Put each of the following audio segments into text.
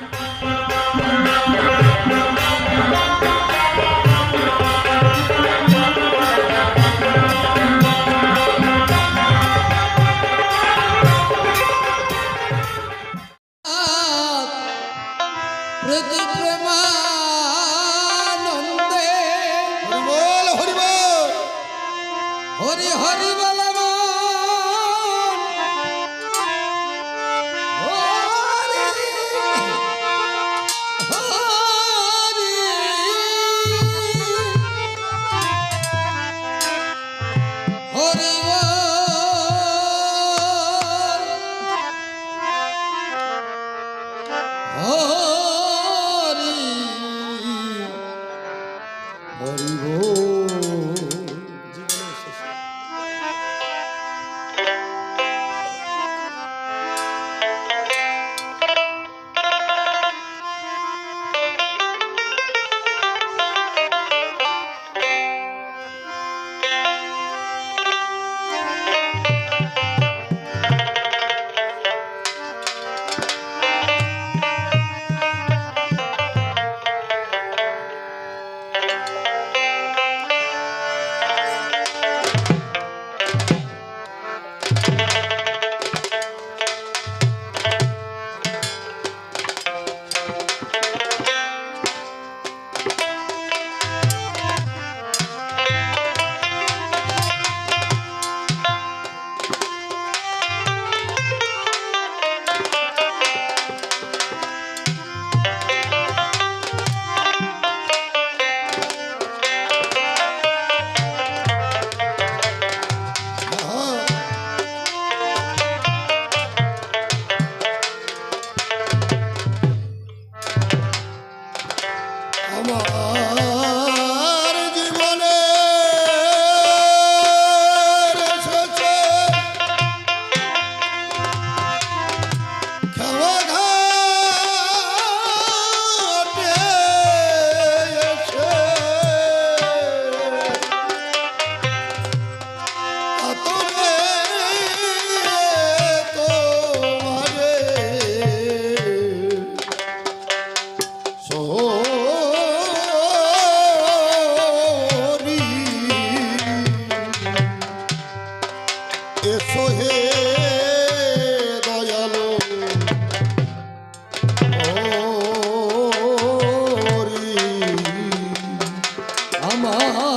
Thank you. আমার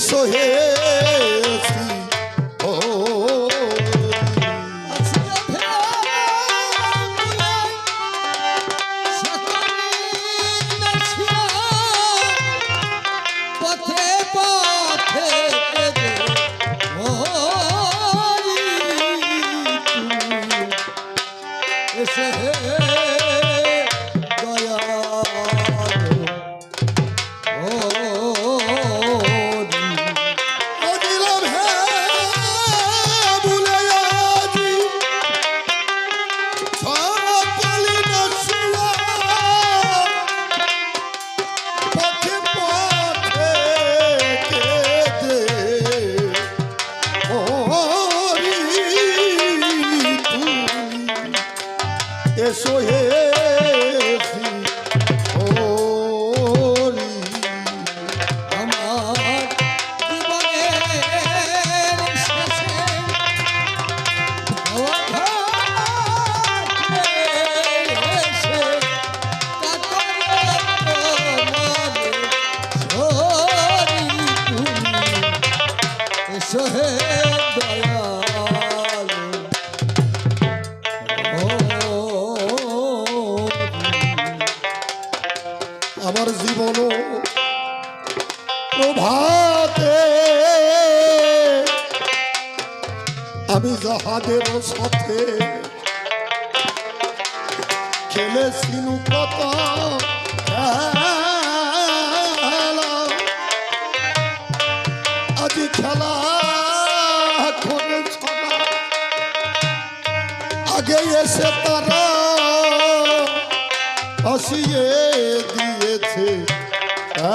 So yeah. আমি যাহাদের সাথে খেলেছিনু কত আজি খেলা আগে এসে তারা হাসিয়ে দিয়েছে। আ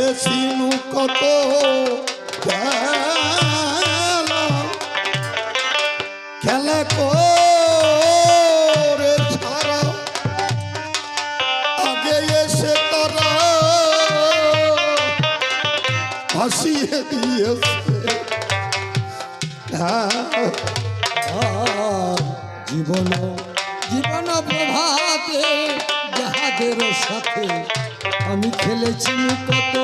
বলে কত? খেলা করে ছাড়া। আগে এসে তারা হাসিয়ে দিয়েছে। হ্যাঁ, জীবন জীবন প্রভাতে যাহাদের সাথে আমি খেলেছি কত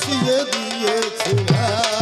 ভাসিয়ে দিয়েছে